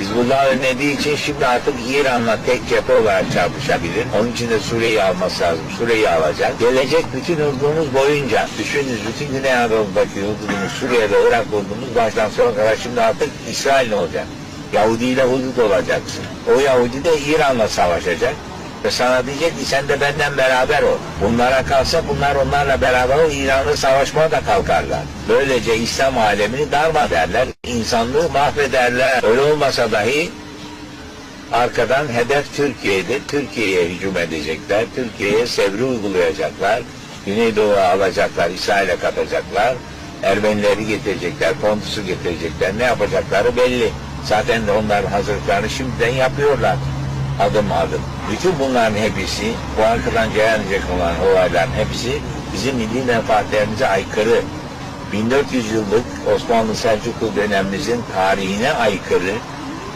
Hizbullah önlediği için şimdi artık İran'la tek cephe olarak çarpışabilir. Onun için de Suriye'yi alması lazım. Suriye'yi alacak. Gelecek bütün hududumuz boyunca, düşününüz bütün Güney Anadolu'daki hududumuz, Suriye'de Irak hududumuz baştan sona kadar şimdi artık İsrail olacak. Yahudi ile hudut olacaksın. O Yahudi de İran'la savaşacak. Ve sana diyecek ki sen de benden beraber ol. Bunlara kalsa bunlar onlarla beraber ol. İran'la savaşmaya da kalkarlar. Böylece İslam alemini darma derler. insanlığı mahvederler. Öyle olmasa dahi arkadan hedef Türkiye'de. Türkiye'ye hücum edecekler. Türkiye'ye sevri uygulayacaklar. Güneydoğu'ya alacaklar. İsrail'e katacaklar. Ermenileri getirecekler. Pontus'u getirecekler. Ne yapacakları belli. Zaten onların hazırlıklarını şimdiden yapıyorlar adım adım. Bütün bunların hepsi, bu arkadan gelecek olan olayların hepsi bizim milli menfaatlerimize aykırı. 1400 yıllık Osmanlı Selçuklu dönemimizin tarihine aykırı,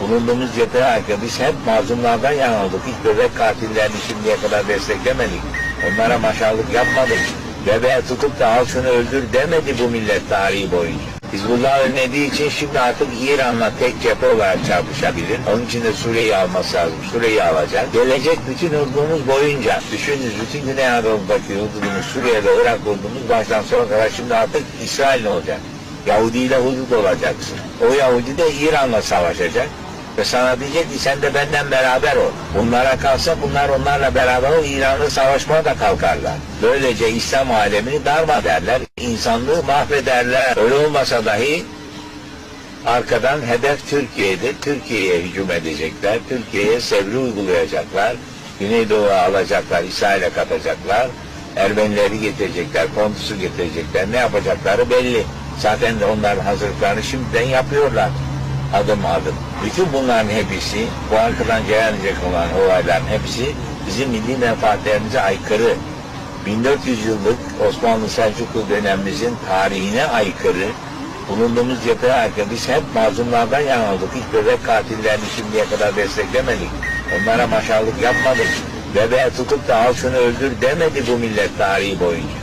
bulunduğumuz cepheye aykırı. Biz hep mazlumlardan yana olduk. Hiç bebek katillerini şimdiye kadar desteklemedik. Onlara maşallık yapmadık. Bebeğe tutup da al öldür demedi bu millet tarihi boyunca. Hizbullah önlediği için şimdi artık İran'la tek cephe olarak çarpışabilir. Onun için de Suriye'yi alması lazım. Suriye'yi alacak. Gelecek bütün hududumuz boyunca, düşününüz bütün Güney Anadolu'daki hududumuz, Suriye'de Irak hududumuz baştan sona kadar şimdi artık İsrail olacak. Yahudi ile hudut olacaksın. O Yahudi de İran'la savaşacak. Ve sana diyecek ki sen de benden beraber ol. Bunlara kalsa bunlar onlarla beraber ol. İran'la savaşmaya da kalkarlar. Böylece İslam alemini darma derler. insanlığı mahvederler. Öyle olmasa dahi arkadan hedef Türkiye'de. Türkiye'ye hücum edecekler. Türkiye'ye sevri uygulayacaklar. Güneydoğu'ya alacaklar. İsrail'e katacaklar. Ermenileri getirecekler. Pontus'u getirecekler. Ne yapacakları belli. Zaten de onların hazırlıklarını şimdiden yapıyorlar adım adım. Bütün bunların hepsi, bu arkadan gelecek olan olayların hepsi bizim milli menfaatlerimize aykırı. 1400 yıllık Osmanlı Selçuklu dönemimizin tarihine aykırı, bulunduğumuz cepheye aykırı. Biz hep mazlumlardan olduk. Hiç bebek katillerini şimdiye kadar desteklemedik. Onlara maşallık yapmadık. Bebeğe tutup da al şunu öldür demedi bu millet tarihi boyunca.